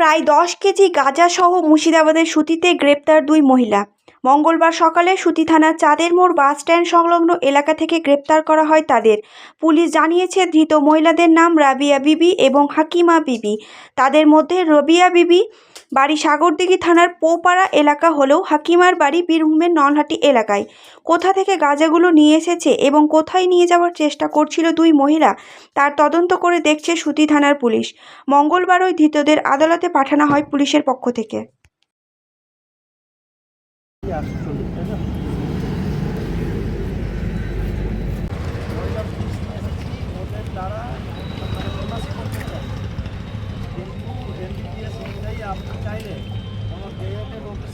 প্রায় দশ কেজি গাঁজাসহ মুর্শিদাবাদের সুতিতে গ্রেপ্তার দুই মহিলা। মঙ্গলবার সকালে সুতি থানা চাঁদের মোড় বাস স্ট্যান্ড সংলগ্ন এলাকা থেকে গ্রেপ্তার করা হয় তাদের। পুলিশ জানিয়েছে, ধৃত মহিলাদের নাম রাবিয়া বিবি এবং হাকিমা বিবি। তাদের মধ্যে রবিয়া বিবি বাড়ি সাগরদিঘি থানার পোপাড়া এলাকা হলেও হাকিমার বাড়ি বীরভূমের নলহাটি এলাকায়। কোথা থেকে গাঁজাগুলো নিয়ে এসেছে এবং কোথায় নিয়ে যাওয়ার চেষ্টা করছিল দুই মহিলা, তার তদন্ত করে দেখছে সুতি থানার পুলিশ। মঙ্গলবার ওই ধৃতদের আদালতে পাঠানো হয় পুলিশের পক্ষ থেকে। আপনি চাইলে কোনো গেটের অফিসার বা মেডিকেল